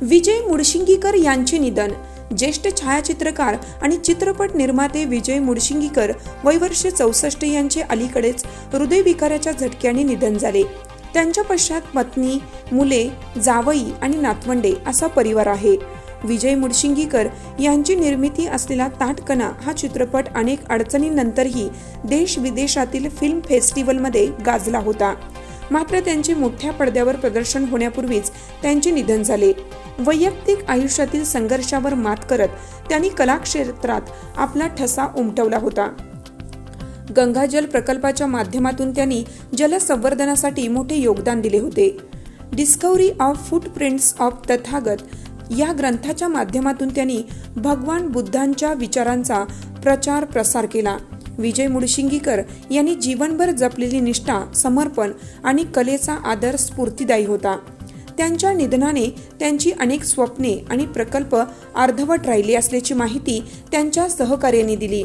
विजय मुडशिंगीकर यांचे निधन. ज्येष्ठ छायाचित्रकार आणि चित्रपट निर्माते विजय मुडशिंगीकर वय वर्ष चौसष्ट यांचे अलीकडेच हृदयविकाराच्या झटक्याने निधन झाले. त्यांच्या पश्चात पत्नी मुले जावई आणि नातवंडे असा परिवार आहे. विजय मुडशिंगीकर यांची निर्मिती असलेला ताटकणा हा चित्रपट अनेक अडचणींनंतरही देश विदेशातील फिल्म फेस्टिवलमध्ये गाजला होता. मात्र त्यांचे मोठ्या पडद्यावर प्रदर्शन होण्यापूर्वीच त्यांचे निधन झाले. वैयक्तिक आयुष्यातील संघर्षावर मात करत त्यांनी कलाक्षेत्रात आपला ठसा उमटवला होता. गंगाजल प्रकल्पाच्या माध्यमातून त्यांनी जलसंवर्धनासाठी मोठे योगदान दिले होते. Discovery of footprints of Tathagat या ग्रंथाच्या माध्यमातून त्यांनी भगवान बुद्धांच्या विचारांचा प्रचार प्रसार केला. विजय मुडशिंगीकर यांनी जीवनभर जपलेली निष्ठा समर्पण आणि कलेचा आदर स्फूर्तिदायी होता. त्यांच्या निधनाने त्यांची अनेक स्वप्ने आणि प्रकल्प अर्धवट राहिली असल्याची माहिती त्यांच्या सहकार्याने दिली.